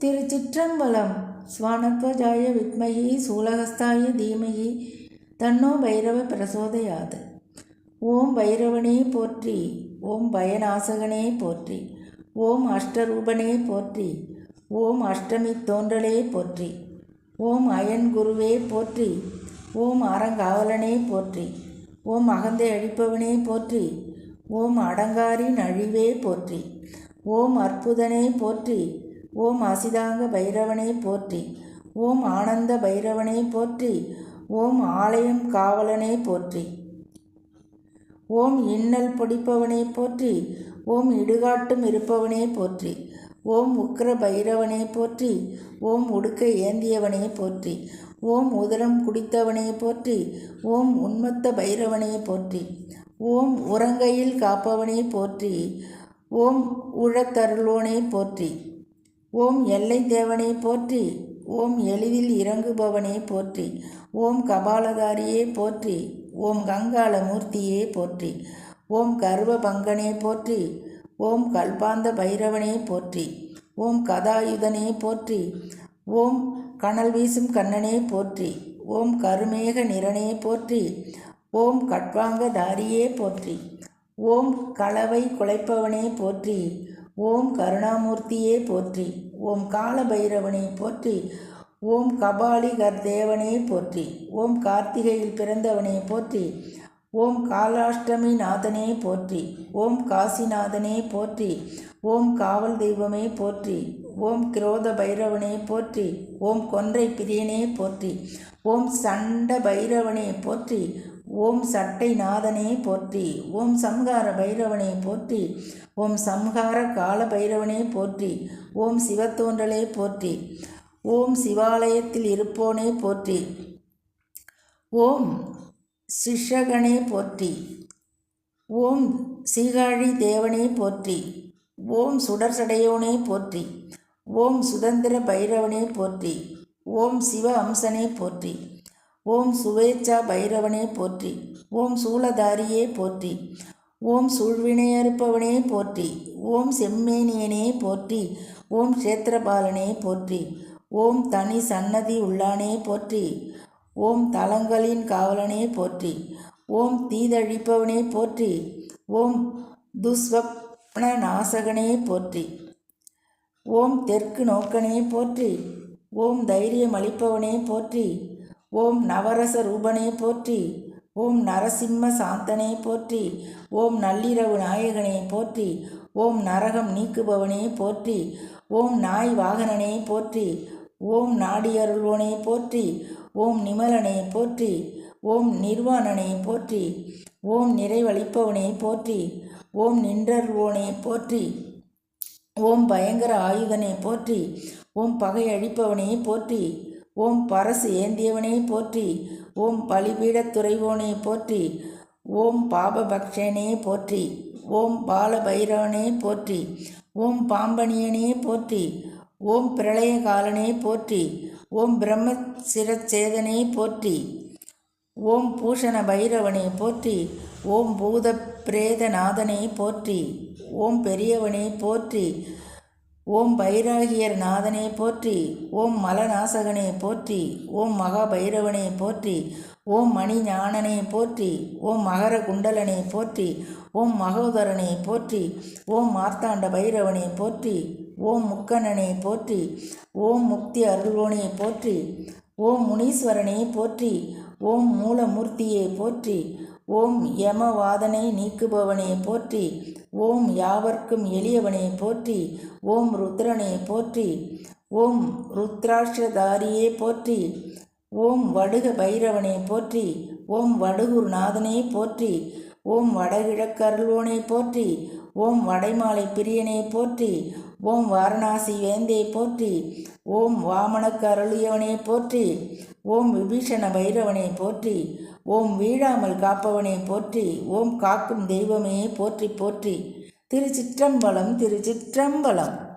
திருச்சிற்றம்பலம். ஸ்வானத்வஜாய வித்மகி சூலகஸ்தாய தீமகி தன்னோ பைரவ பிரசோதையாது. ஓம் பைரவனே போற்றி ஓம் பயநாசகனே போற்றி ஓம் அஷ்டரூபனே போற்றி ஓம் அஷ்டமி தோன்றலே போற்றி ஓம் அயன் குருவே போற்றி ஓம் அறங்காவலனே போற்றி ஓம் அகந்தை அழிப்பவனே போற்றி ஓம் அடங்காரின் அழிவே போற்றி ஓம் அற்புதனே போற்றி ஓம் அசிதாங்க பைரவனை போற்றி ஓம் ஆனந்த பைரவனை போற்றி ஓம் ஆலயம் காவலனை போற்றி ஓம் இன்னல் பொடிப்பவனை போற்றி ஓம் இடுகாட்டும் இருப்பவனே போற்றி ஓம் உக்ர பைரவனே போற்றி ஓம் உடுக்க ஏந்தியவனே போற்றி ஓம் உதரம் குடித்தவனே போற்றி ஓம் உன்மத்த பைரவனே போற்றி ஓம் உறங்கையில் காப்பவனே போற்றி ஓம் உழத்தருளோனே போற்றி ஓம் எல்லை தேவனே போற்றி ஓம் எளிதில் இறங்குபவனே போற்றி ஓம் கபாலதாரியே போற்றி ஓம் கங்காள மூர்த்தியே போற்றி ஓம் கர்வபங்கனே போற்றி ஓம் கல்பாந்த பைரவனே போற்றி ஓம் கதாயுதனே போற்றி ஓம் கனல் வீசும் கண்ணனே போற்றி ஓம் கருமேக நிறனே போற்றி ஓம் கட்வாங்க தாரியே போற்றி ஓம் களவை குலைப்பவனே போற்றி ஓம் கருணாமூர்த்தியே போற்றி. ஓம் காலபைரவனை போற்றி. ஓம் கபாலிகர் தேவனே போற்றி. ஓம் கார்த்திகையில் பிறந்தவனே போற்றி. ஓம் காலாஷ்டமி நாதனே போற்றி. ஓம் காசிநாதனே போற்றி. ஓம் காவல் தெய்வமே போற்றி. ஓம் கிரோத பைரவனே போற்றி. ஓம் கொன்றை பிரியனே போற்றி. ஓம் சண்ட பைரவனே போற்றி. ஓம் சட்டை நாதனே போற்றி ஓம் சம்ஹார பைரவனே போற்றி ஓம் சம்ஹார கால பைரவனே போற்றி ஓம் சிவத்தோன்றலே போற்றி ஓம் சிவாலயத்தில் இருப்போனே போற்றி ஓம் சிஷகனே போற்றி ஓம் சீகாழி தேவனே போற்றி ஓம் சுடர்சடையோனே போற்றி ஓம் சுதந்திர பைரவனே போற்றி ஓம் சிவ அம்சனே போற்றி. ஓம் சுவேச்சா பைரவனே போற்றி ஓம் சூளதாரியே போற்றி ஓம் சூழ்வினையறுப்பவனே போற்றி ஓம் செம்மேனியனே போற்றி ஓம் க்ஷேத்திரபாலனே போற்றி ஓம் தனி சன்னதி உள்ளானே போற்றி ஓம் தலங்களின் காவலனே போற்றி ஓம் தீதழிப்பவனே போற்றி ஓம் துஸ்வப்ன நாசகனே போற்றி ஓம் தெற்கு நோக்கனே போற்றி ஓம் தைரியம் அளிப்பவனே போற்றி ஓம் நவரச ரூபனே போற்றி ஓம் நரசிம்ம சாந்தனே போற்றி ஓம் நள்ளிரவு நாயகனே போற்றி ஓம் நரகம் நீக்குபவனே போற்றி ஓம் நாய் வாகனனே போற்றி ஓம் நாடியருள்வனே போற்றி ஓம் நிமலனே போற்றி ஓம் நிர்வாணனே போற்றி ஓம் நிறைவழிப்பவனை போற்றி ஓம் நின்றருள்வோனே போற்றி ஓம் பயங்கர ஆயுதனே போற்றி ஓம் பகை அழிப்பவனே போற்றி ஓம் பரசு ஏந்தியவனே போற்றி ஓம் பலிபீடத் துறைவோனே போற்றி ஓம் பாபபக்ஷனே போற்றி ஓம் பாலபைரவனே போற்றி ஓம் பாம்பனியனே போற்றி ஓம் பிரளயகாலனே போற்றி ஓம் பிரம்ம சிரச்சேதனே போற்றி ஓம் பூஷண பைரவனே போற்றி ஓம் பூத பிரேதநாதனே போற்றி ஓம் பெரியவனே போற்றி ஓம் பைராகியர் நாதனே போற்றி ஓம் மலநாசகனே போற்றி ஓம் மகாபைரவனே போற்றி ஓம் மணி ஞானனே போற்றி ஓம் மகர குண்டலனே போற்றி ஓம் மகோதரனே போற்றி ஓம் மார்த்தாண்ட பைரவனே போற்றி ஓம் முக்கண்ணனே போற்றி ஓம் முக்தி அருள்வோனே போற்றி ஓம் முனீஸ்வரனே போற்றி ஓம் மூலமூர்த்தியே போற்றி ஓம் யமவாதனை நீக்குபவனே போற்றி ஓம் யாவர்க்கும் எளியவனே போற்றி ஓம் ருத்ரனே போற்றி ஓம் ருத்ராட்சதாரியே போற்றி ஓம் வடுக பைரவனே போற்றி ஓம் வடுகுர்நாதனே போற்றி ஓம் வடகிழக்கருள்வோனே போற்றி ஓம் வடைமாலை பிரியனே போற்றி ஓம் வாரணாசி வேந்தே போற்றி. ஓம் வாமனக்கு அருளியவனே போற்றி. ஓம் விபீஷண பைரவனே போற்றி. ஓம் வீழாமல் காப்பவனே போற்றி. ஓம் காக்கும் தெய்வமே போற்றி போற்றி. திருச்சிற்றம்பலம் திருச்சிற்றம்பலம்.